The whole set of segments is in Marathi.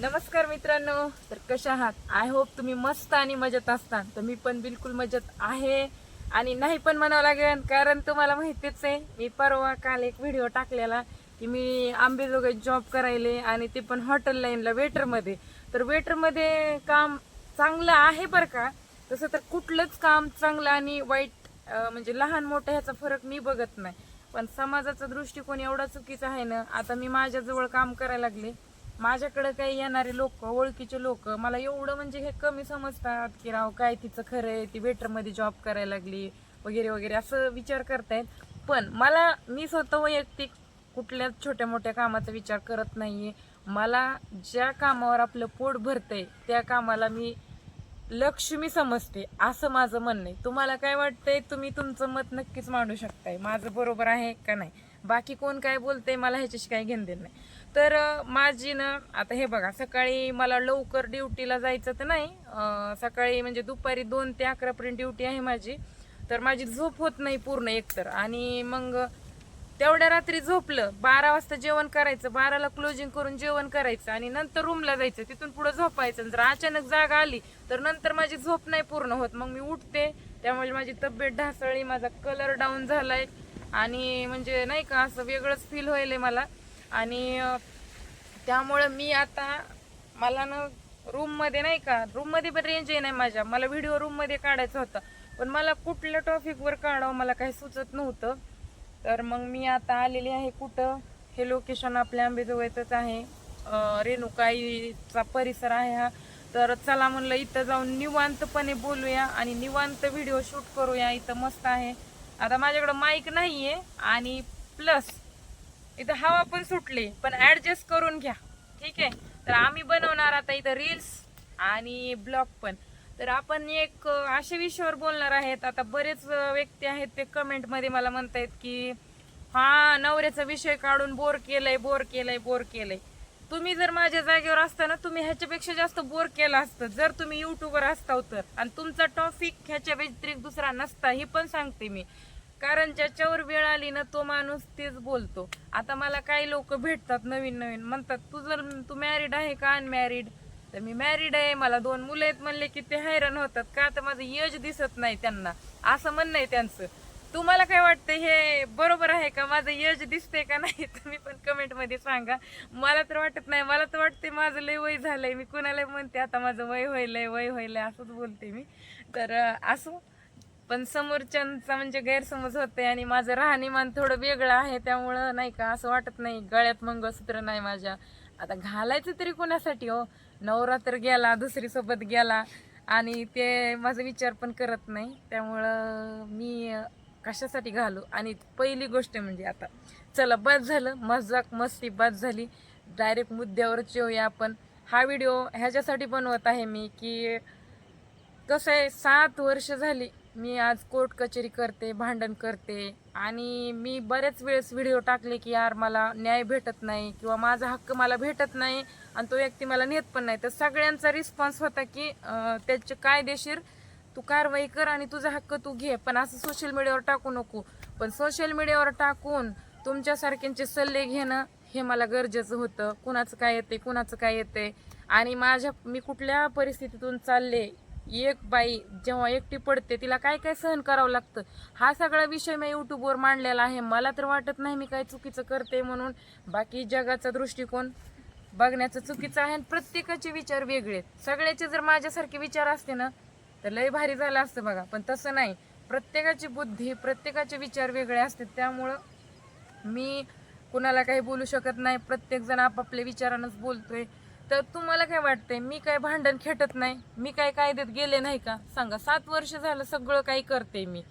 नमस्कार मित्रांनो तर कशा आहात? आय होप तुम्ही मस्त आणि मजेत असता तर मी पण बिलकुल मजेत आहे आणि नाही पण म्हणावं लागेल कारण तुम्हाला माहितीच आहे मी परवा काल एक व्हिडिओ टाकलेला की मी आंबेजोगाई जॉब करायले आणि ते पण हॉटेल लाईनला वेटरमध्ये तर वेटरमध्ये काम चांगलं आहे बरं का? तसं तर कुठलंच काम चांगलं आणि वाईट म्हणजे लहान मोठं ह्याचा फरक मी बघत नाही. पण समाजाचा दृष्टिकोन एवढा चुकीचा आहे ना आता मी माझ्याजवळ काम करायला लागले. माझ्याकडे काही येणारे लोक ओळखीचे लोक मला एवढं म्हणजे हे कमी समजतात की राव काय तिचं खरं आहे ती वेटरमध्ये जॉब करायला लागली वगैरे वगैरे असं विचार करतायत. पण मला मी स्वतः वैयक्तिक कुठल्याच छोट्या मोठ्या कामाचा विचार करत नाहीये. मला ज्या कामावर आपलं पोट भरतंय त्या कामाला मी लक्ष्मी समजते असं माझं म्हणणं आहे. तुम्हाला काय वाटतंय? तुम्ही तुमचं मत नक्कीच मांडू शकताय. माझं बरोबर आहे का नाही? बाकी कोण काय बोलतंय मला ह्याच्याशी काही घेणं देणं नाही. तर माझी ना आता हे बघा सकाळी मला लवकर ड्युटीला जायचं तर नाही सकाळी म्हणजे दुपारी दोन ते अकरापर्यंत ड्युटी आहे माझी. तर माझी झोप होत नाही पूर्ण एकतर. आणि मग तेवढ्या रात्री झोपलं बारा वाजता जेवण करायचं बाराला क्लोजिंग करून जेवण करायचं आणि नंतर रूमला जायचं. तिथून पुढं झोपायचं. जर अचानक जागा आली तर नंतर माझी झोप नाही पूर्ण होत. मग मी उठते त्यामुळे माझी तब्येत ढासळली माझा कलर डाऊन झालाय. आणि म्हणजे नाही का असं वेगळंच फील व्हायलंय मला. आणि त्यामुळं मी आता मला ना रूममध्ये नाही का रूममध्ये पण रेंज नाही माझ्या. मला व्हिडिओ रूममध्ये काढायचा होता. पण मला कुठल्या टॉपिकवर काढावं मला काही सुचत नव्हतं. तर मग मी आता आलेली आहे कुठं? हे लोकेशन आपल्या आंबेजोगाईतच आहे. रेणुकाईचा परिसर आहे हा. तर चला म्हणलं इथं जाऊन निवांतपणे बोलूया आणि निवांत व्हिडिओ शूट करूया. इथं मस्त आहे. आता माझ्याकडं माईक नाही आहे आणि प्लस इथं हवा पण सुटली पण ऍडजस्ट करून घ्या. ठीक आहे? तर आम्ही बनवणार आता इथं रील्स आणि ब्लॉग पण. तर आपण एक अशा विषयावर बोलणार आहेत. आता बरेच व्यक्ती आहेत ते कमेंटमध्ये मला मला म्हणतायत की हा नवऱ्याचा विषय काढून बोर केलंय बोर केलंय बोर केलंय. तुम्ही जर माझ्या जागेवर असताना तुम्ही ह्याच्यापेक्षा जास्त बोर केला असतं. जर तुम्ही युट्यूबवर असता तर. आणि तुमचा टॉपिक ह्याच्या व्यतिरिक्त दुसरा नसता हे पण सांगते मी. कारण ज्याच्यावर वेळ आली ना तो माणूस तेच बोलतो. आता मला काही लोक भेटतात नवीन नवीन. म्हणतात तू जर तू मॅरिड आहे का अनमॅरिड तर मी मॅरिड आहे. मला दोन मुलं आहेत म्हणले की ते हैराण होतात. का तर माझं यज दिसत नाही त्यांना? असं म्हणणं आहे त्यांचं. तुम्हाला काय वाटतं हे बरोबर आहे का? माझं यज दिसते का नाही? तुम्ही पण कमेंटमध्ये सांगा. मला तर वाटत नाही. मला तर वाटते माझं लय वय झालंय. मी कुणाला म्हणते आता माझं वय व्हायलंय वय व्हायलंय असंच बोलते मी. तर अं, असो. पण समोरच्यांचा म्हणजे गैरसमज होते आणि माझं राहणीमान थोडं वेगळं आहे त्यामुळं नाही का असं वाटत नाही गळ्यात मंगळसूत्र नाही माझ्या. आता घालायचं तरी कोणासाठी हो? नवरा तर गेला दुसरीसोबत गेला आणि ते माझा विचार पण करत नाही. त्यामुळं मी कशासाठी घालू? आणि पहिली गोष्ट म्हणजे आता चला बस झालं मजाक मस्ती बस झाली. डायरेक्ट मुद्द्यावरच येऊया आपण. हा व्हिडिओ ह्याच्यासाठी बनवत आहे मी की कसं आहे सात वर्ष झाली मी आज कोर्ट कचेरी करते भांडण करते आणि मी बरेच वेळेस व्हिडिओ टाकले की यार मला न्याय भेटत नाही किंवा माझा हक्क मला भेटत नाही आणि तो व्यक्ती मला नेत पण नाही. तर सगळ्यांचा रिस्पॉन्स होता की त्याचे कायदेशीर तू कारवाई कर आणि तुझा हक्क तू घे. पण असं सोशल मीडियावर टाकू नको. पण सोशल मीडियावर टाकून तुमच्यासारख्यांचे सल्ले घेणं हे मला गरजेचं होतं. कुणाचं काय येते कुणाचं काय येते आणि माझ्या मी कुठल्या परिस्थितीतून चालले एक बाई जेव्हा एकटी पडते तिला काय काय सहन करावं लागतं? हा सगळा विषय मी यूट्यूबवर मांडलेला आहे. मला तर वाटत नाही मी काय चुकीचं करते म्हणून. बाकी जगाचा दृष्टिकोन बघण्याचं चुकीचं आहे आणि प्रत्येकाचे विचार वेगळे आहेत. सगळ्याचे जर माझ्यासारखे विचार असते ना तर लय भारी झालं असतं बघा. पण तसं नाही. प्रत्येकाची बुद्धी प्रत्येकाचे विचार वेगळे असतात त्यामुळं मी कुणाला काही बोलू शकत नाही. प्रत्येकजण आपापल्या विचारानंच बोलतोय. तर तुम्हाला काय वाटतंय? मी काय भांडण खेटत नाही? मी काय कायद्यात गेले नाही का? सांगा. सात वर्ष झालं सगळं काही करते मी.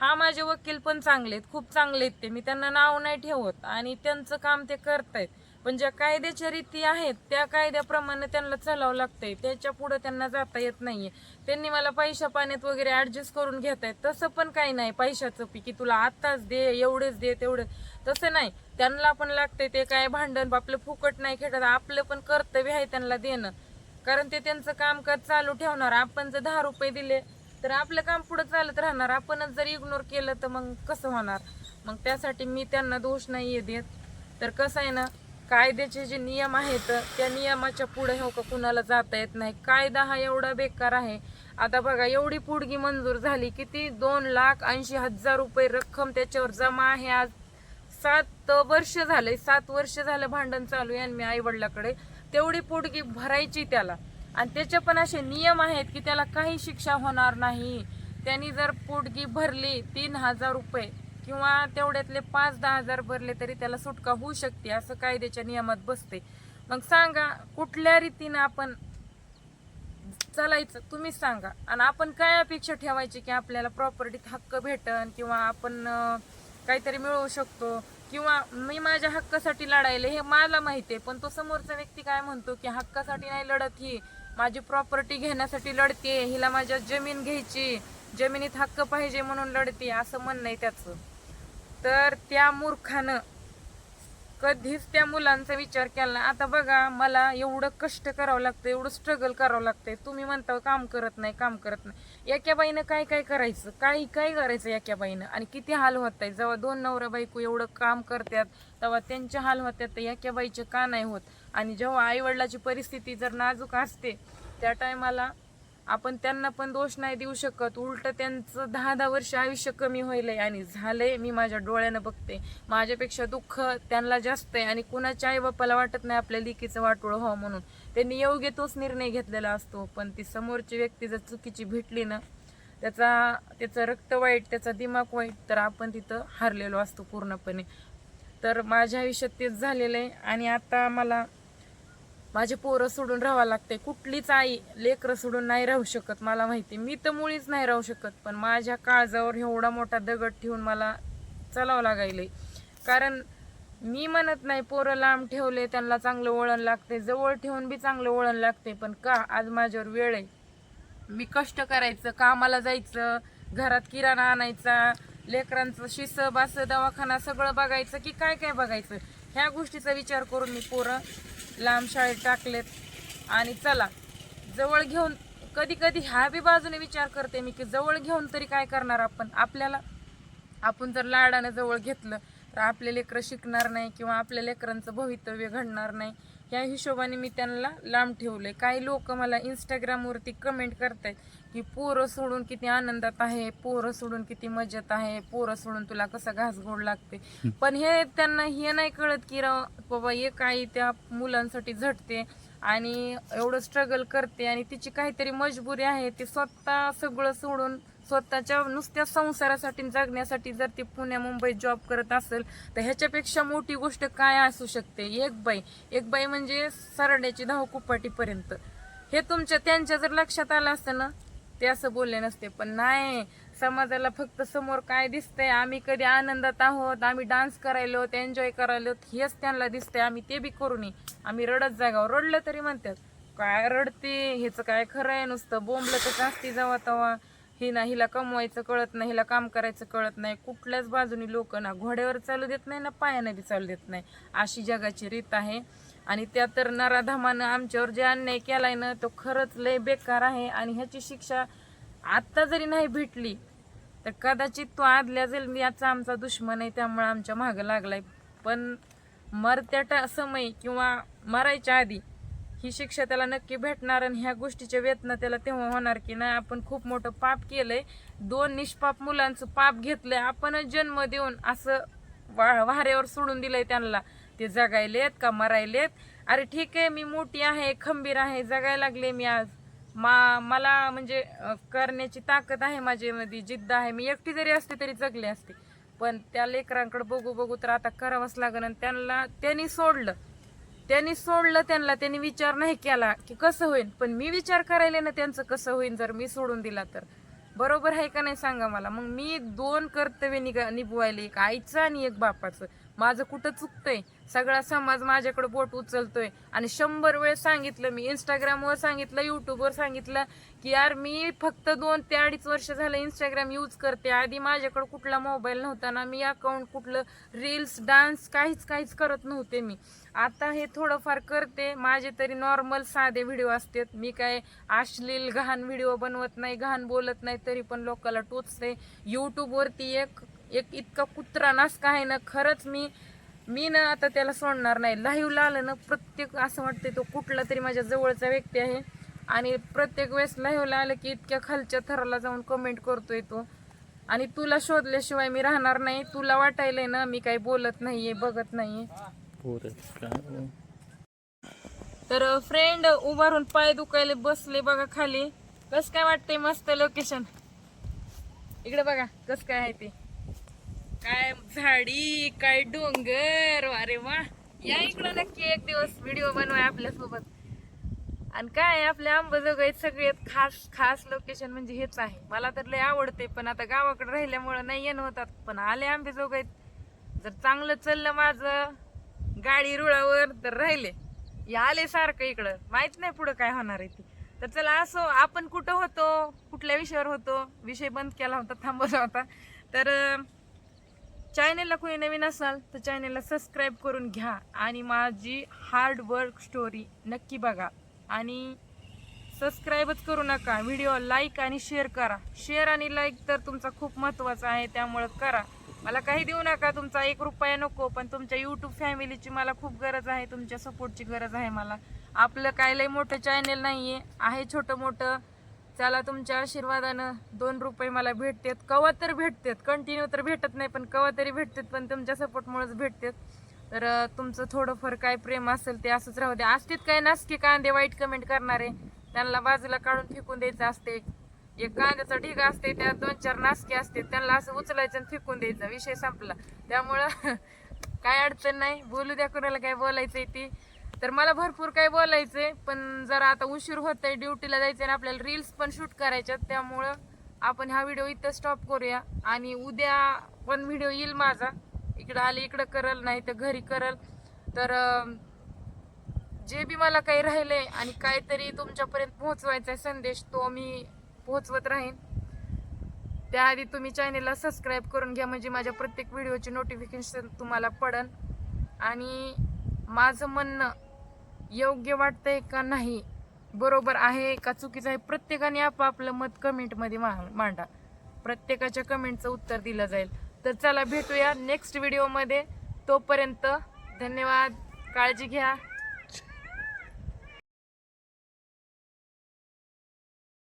हा माझे वकील पण चांगले आहेत. खूप चांगले आहेत ते. मी त्यांना नाव नाही ठेवत. आणि त्यांचं काम ते करतायत. पण ज्या कायद्याच्या रीती आहेत त्या कायद्याप्रमाणे त्यांना चालावं लागतंय. त्याच्या पुढे त्यांना जाता येत नाहीये. त्यांनी मला पैशा पाण्यात वगैरे ऍडजस्ट करून घेत आहेत तसं पण काही नाही पैशाचं पी की तुला आत्ताच दे एवढेच दे तेवढं. तसं नाही. त्यांना पण लागतंय ते काय भांडण आपलं फुकट नाही खेळत. आपलं पण कर्तव्य आहे त्यांना देणं. कारण ते त्यांचं कामकाज चालू ठेवणार. आपण जर दहा रुपये दिले तर आपलं काम पुढे चालत राहणार. आपणच जर इग्नोर केलं तर मग कसं होणार? मग त्यासाठी मी त्यांना दोष नाहीये देत. तर कसं आहे ना कायद्याचे जे नियम आहेत त्या नियमाच्या पुढे हो का कुणाला जाता येत नाही. कायदा हा एवढा बेकार आहे. आता बघा एवढी पुडगी मंजूर झाली किती दोन लाख ऐंशी हजार रुपये रक्कम त्याच्यावर जमा आहे. आज सात वर्ष झाले सात वर्ष झालं भांडण चालू आहे आणि मी आई वडिलाकडे तेवढी पुडगी भरायची त्याला. आणि त्याचे पण असे नियम आहेत की त्याला काही शिक्षा होणार नाही. त्यांनी जर पोटगी भरली तीन हजार रुपये किंवा तेवढ्यातले पाच दहा हजार भरले तरी त्याला सुटका होऊ शकते असं कायद्याच्या नियमात बसते मग सांगा कुठल्या रीतीनं आपण चालायचं? तुम्हीच सांगा. आणि आपण काय अपेक्षा ठेवायची की आपल्याला प्रॉपर्टीत हक्क भेटन किंवा आपण काहीतरी मिळवू शकतो? किंवा मी माझ्या हक्कासाठी लढायले हे मला माहिती आहे पण तो समोरचा व्यक्ती काय म्हणतो की हक्कासाठी नाही लढत ही. माझी प्रॉपर्टी घेण्यासाठी लढते हिला माझ्या जमीन घ्यायची जमिनीत हक्क पाहिजे म्हणून लढते असं म्हणणं आहे त्याचं. तर त्या मूर्खानं कधीच त्या मुलांचा विचार केला नाही. आता बघा मला एवढं कष्ट करावं लागतं एवढं स्ट्रगल करावं लागतंय. तुम्ही म्हणता काम करत नाही काम करत नाही. एका बाईनं काय काय करायचं? काही काय करायचं एका बाईनं. आणि किती हाल होत आहे जेव्हा दोन नवरा बायको एवढं काम करतात तेव्हा त्यांचे हाल होतात तर एका बाईचे का नाही होत? आणि जेव्हा आईवडिलाची परिस्थिती जर नाजूक असते त्या टायमाला आपण त्यांना पण दोष नाही देऊ शकत. उलट त्यांचं दहा दहा वर्ष आयुष्य कमी होईल आणि झालंय. मी माझ्या डोळ्यानं बघते. माझ्यापेक्षा दुःख त्यांना जास्त आहे आणि कुणाच्या आई बापाला वाटत नाही आपल्या लिकीचं वाटोळ व्हावं म्हणून. त्यांनी योग्य तोच निर्णय घेतलेला असतो. पण ती समोरची व्यक्ती जर चुकीची भेटली ना त्याचा त्याचं रक्त वाईट त्याचा दिमाग वाईट तर आपण तिथं हारलेलो असतो पूर्णपणे. तर माझ्या आयुष्यात तेच झालेलं आहे आणि आता मला माझे पोरं सोडून राहावं लागते कुठलीच आई लेकरं सोडून नाही राहू शकत मला माहिती. मी तर मुळीच नाही राहू शकत पण माझ्या काळजावर एवढा मोठा दगड ठेवून मला चालावं लागायले कारण मी म्हणत नाही पोरं लांब ठेवले त्यांना चांगलं वळण लागते जवळ ठेवून बी चांगलं वळण लागते पण का? आज माझ्यावर वेळ आहे. मी कष्ट करायचं कामाला जायचं घरात किराणा आणायचा लेकरांचं शिस बास दवाखाना सगळं बघायचं की काय काय बघायचं? ह्या गोष्टीचा विचार करून मी पोरं लांब शाळेत टाकलेत. आणि चला जवळ घेऊन कधी कधी ह्या बी बाजूने विचार करते मी की जवळ घेऊन तरी काय करणार आपण? आपल्याला आपण जर लाडानं जवळ घेतलं तर आपले लेकरं शिकणार नाही किंवा आपल्या लेकरांचं भवितव्य घडणार नाही या हिशोबाने मी त्यांना लांब ठेवलंय. काही लोक मला इंस्टाग्रामवरती कमेंट करतायत की पोरं सोडून किती आनंदात आहे पोरं सोडून किती मजेत आहे पोरं सोडून तुला कसा घास गोड लागते पण हे त्यांना हे नाही कळत की राव बाबा एक आई त्या मुलांसाठी झटते आणि एवढं स्ट्रगल करते आणि तिची काहीतरी मजबुरी आहे ती स्वतः सगळं सोडून स्वतःच्या नुसत्या संसारासाठी जगण्यासाठी जर ती पुण्या मुंबईत जॉब करत असेल तर ह्याच्यापेक्षा मोठी गोष्ट काय असू शकते? एक बाई. एक बाई म्हणजे सरड्याची धावकुपाटीपर्यंत हे तुमच्या त्यांच्या जर लक्षात आलं असतं ना ते असं बोलले नसते. पण नाही समाजाला फक्त समोर काय दिसतंय? आम्ही कधी आनंदात आहोत आम्ही डान्स करायलो एन्जॉय करायलो हेच त्यांना दिसतंय. आम्ही ते बी करू नये. आम्ही रडत जागावर. रडलं तरी म्हणतात काय रडते? हेच काय खरं आहे? नुसतं बोंबलं तर असते जावा तवा ही ना हिला कमवायचं कळत नाही हिला काम करायचं कळत नाही. कुठल्याच बाजूनी लोक ना घोड्यावर चालू देत नाही ना पायाने बी चालू देत नाही. अशी जगाची रीत आहे. आणि त्या तर नराधामानं आमच्यावर जे अन्याय केलाय ना तो खरंच लय बेकार आहे. आणि ह्याची शिक्षा आत्ता जरी नाही भेटली तर कदाचित तो आदल्या जन्मीचा आमचा दुश्मन आहे त्यामुळे आमच्या मागं लागलाय. पण मरत्या टा- समय किंवा मरायच्या आधी ही शिक्षा त्याला नक्की भेटणार आणि ह्या गोष्टीच्या वेतना त्याला तेव्हा होणार की नाही? आपण खूप मोठं पाप केलंय. दोन निष्पाप मुलांचं पाप घेतलंय. आपणच जन्म देऊन असं वा- वाऱ्यावर सोडून दिलंय त्यांना. ते जगायलेत का मरायलेत? अरे ठीक आहे मी मोठी आहे खंबीर आहे जगायला लागले मी आज. मा मला म्हणजे करण्याची ताकद आहे माझ्यामध्ये जिद्द आहे. मी एकटी जरी असते तरी जगले असते. पण त्या लेकरांकडे बघू बघू तर आता करावंच लागेल आणि त्यांना त्यांनी सोडलं. त्यांनी सोडलं त्यांना त्यांनी विचार नाही केला की कसं होईल पण मी विचार करायला ना त्यांचं कसं होईल जर मी सोडून दिला तर. बरोबर आहे का नाही सांगा मला. मग मी दोन कर्तव्य निगा निभवायला एक आईचं आणि एक बापाचं. माझं कुठं चुकतंय? सगळा समाज माझ्याकडे बोट उचलतोय. आणि शंभर वेळेस सांगितलं मी इंस्टाग्रामवर सांगितलं युट्यूबवर सांगितलं की यार मी फक्त दोन ते अडीच वर्ष झालं इंस्टाग्राम यूज करते. आधी माझ्याकडे कुठला मोबाईल नव्हता ना मी अकाउंट कुठलं रील्स डान्स काहीच काहीच करत नव्हते मी. आता हे थोडंफार करते. माझे तरी नॉर्मल साधे व्हिडिओ असतात. मी काय अश्लील घाण व्हिडिओ बनवत नाही घाण बोलत नाही तरी पण लोकांना टोचते. यूट्यूबवरती एक एक इतका कुत्रा नासका आहे ना खरंच मी मी ना आता त्याला सोडणार नाही. लाईव्हला आलं ना प्रत्येक असं वाटते तो कुठला तरी माझ्या जवळचा व्यक्ती आहे. आणि प्रत्येक वेळेस लाईव्हला आलं की इतक्या खालच्या थराला जाऊन कमेंट करतोय तो. आणि तुला शोधल्याशिवाय मी राहणार नाही. तुला वाटायलंय ना मी काही बोलत नाहीये बघत नाहीये. तर फ्रेंड उभारून पाय दुखायले बसले बघा खाली. कस काय वाटतंय मस्त लोकेशन इकडे बघा कस काय आहे ते. काय झाडी काय डोंगर अरे वा. या इकडं नक्की एक दिवस व्हिडिओ बनवाय आपल्यासोबत. आणि काय आपल्या आंबाजोगाईत सगळ्यात खास खास लोकेशन म्हणजे हेच आहे. मला तर लय आवडते पण आता गावाकडे राहिल्यामुळं नाही येणं होतात. पण आले आंबेजोगाईत जर चांगलं चाललं माझं गाडी रुळावर तर राहिले. हे आले सारखं इकडं. माहीत नाही पुढं काय होणार आहे ते. तर चला असो आपण कुठं होतो कुठल्या विषयावर होतो विषय बंद केला होता थांबवला होता. तर चॅनेलला कोणी नवीन असाल तर चॅनेलला सबस्क्राईब करून घ्या आणि माझी हार्ड वर्क स्टोरी नक्की बघा. आणि सबस्क्राईबच करू नका. व्हिडिओ लाईक आणि शेअर करा. शेअर आणि लाईक तर तुमचा खूप महत्त्वाचा आहे त्यामुळं करा. मला काही देऊ नका तुमचा एक रुपया नको पण तुमच्या यूट्यूब फॅमिलीची मला खूप गरज आहे तुमच्या सपोर्टची गरज आहे मला. आपलं काय लय मोठं चॅनेल नाही आहे छोटं मोठं. चला तुमच्या आशीर्वादानं दोन रुपये मला भेटतात. कवा तर भेटतात. कंटिन्यू तर भेटत नाही पण कवा तरी भेटतात पण तुमच्या सपोर्टमुळेच भेटतात. तर तुमचं थोडंफार काय प्रेम असेल ते असंच राहू द्या. असतील काय नसते कांदे वाईट कमेंट करणारे. त्यांना बाजूला काढून फेकून द्यायचं असते. एक कांद्याचा ढिगा असते त्यात दोन चार नासके असते. त्यांना असं उचलायचं आणि फेकून द्यायचा. विषय संपला. त्यामुळं काय अडचण नाही. बोलू द्या कुणाला काय बोलायचंय ती. तर मला भरपूर काही बोलायचंय पण जरा आता उशीर होत आहे ड्युटीला जायचं आणि आपल्याला रील्स पण शूट करायच्यात त्यामुळं आपण हा व्हिडिओ इथं स्टॉप करूया. आणि उद्या पण व्हिडिओ येईल माझा. इकडं आले इकडं करल नाही तर घरी करल. तर जे बी मला काही राहिलं आहे आणि काहीतरी तुमच्यापर्यंत पोहोचवायचा आहे संदेश तो मी पोहोचवत राहीन. त्याआधी तुम्ही चॅनेलला सबस्क्राईब करून घ्या म्हणजे माझ्या प्रत्येक व्हिडिओचे नोटिफिकेशन तुम्हाला पडन. आणि माझं म्हणणं योग्य वाटतंय का नाही? बरोबर आहे का चुकीचं आहे? प्रत्येकाने आपापलं मत कमेंटमध्ये मा- मांडा. प्रत्येकाच्या कमेंटचं उत्तर दिलं जाईल. तर चला भेटूया नेक्स्ट व्हिडिओमध्ये तोपर्यंत धन्यवाद. काळजी घ्या.